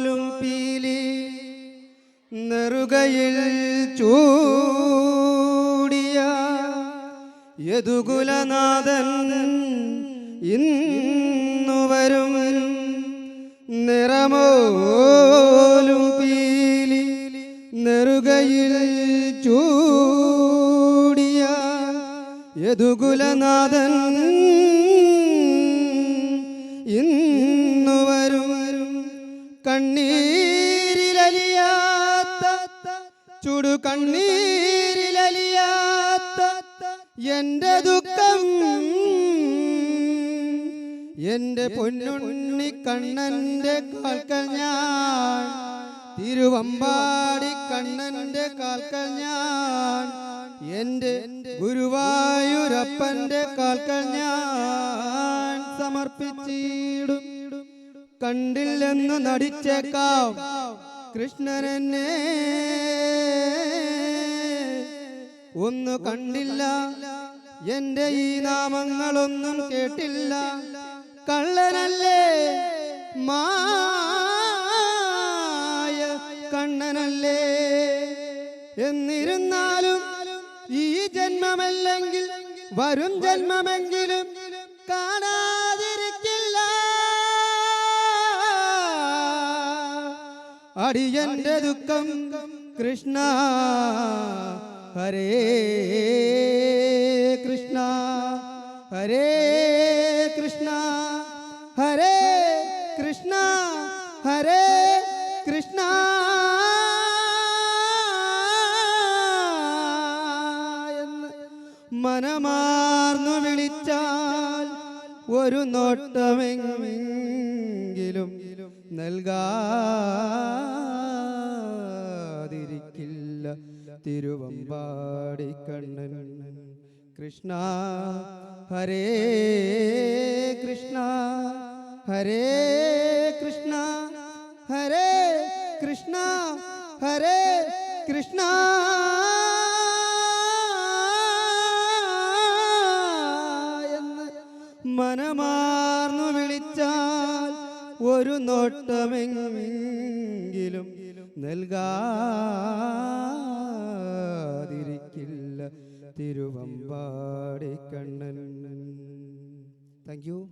പോലും പീലി നെറുകയിൽ ചൂടിയ യദുകുലനാഥൻ ഇന്നു വരും നിറമോലും പീലി നെറുകയിൽ ചൂടിയ യദുകുലനാഥൻ കണ്ണീരിലലിയാത്ത ചുടു കണ്ണീരിലലിയാത്ത എന്റെ ദുഃഖം എന്റെ പൊന്നുണ്ണി കണ്ണന്റെ കാൽക്കൽ ഞാൻ തിരുവമ്പാടി കണ്ണന്റെ കാൽക്കൽ ഞാൻ എന്റെ ഗുരുവായൂരപ്പന്റെ കാൽക്കൽ ഞാൻ സമർപ്പിച്ചിടും. കണ്ടില്ലെന്ന് നടിച്ചേക്കാം. കൃഷ്ണനെന്നെ. ഒന്ന് കണ്ടില്ല. എന്റെ ഈ നാമങ്ങളൊന്നും കേട്ടില്ല. കള്ളനല്ലേ? മായ കണ്ണനല്ലേ? എന്നിരുന്നാലും ഈ ജന്മമല്ലെങ്കിൽ വരും ജന്മമെങ്കിലും കാണാതിരിക്കില്ല അടിയന്റെ ദുഃഖം കൃഷ്ണ. ഹരേ കൃഷ്ണ. ഹരേ കൃഷ്ണ. ഹരേ കൃഷ്ണ. ഹരേ കൃഷ്ണ. എന്ന് മനമാർന്നു വിളിച്ചാൽ ഒരു നോട്ടമെങ്കിലും നൽകാതിരിക്കില്ല തിരുവമ്പാടി കണ്ണൻ. കൃഷ്ണ ഹരേ കൃഷ്ണ ഹരേ കൃഷ്ണ ഹരേ കൃഷ്ണ ഹരേ കൃഷ്ണ. എന്ന് മനമാർന്നു വിളിച്ചാൽ ഒരു നോട്ടമെങ്കിലും നൽകാതിരിക്കില്ല. തിരുവമ്പാടി കണ്ണൻ. Thank you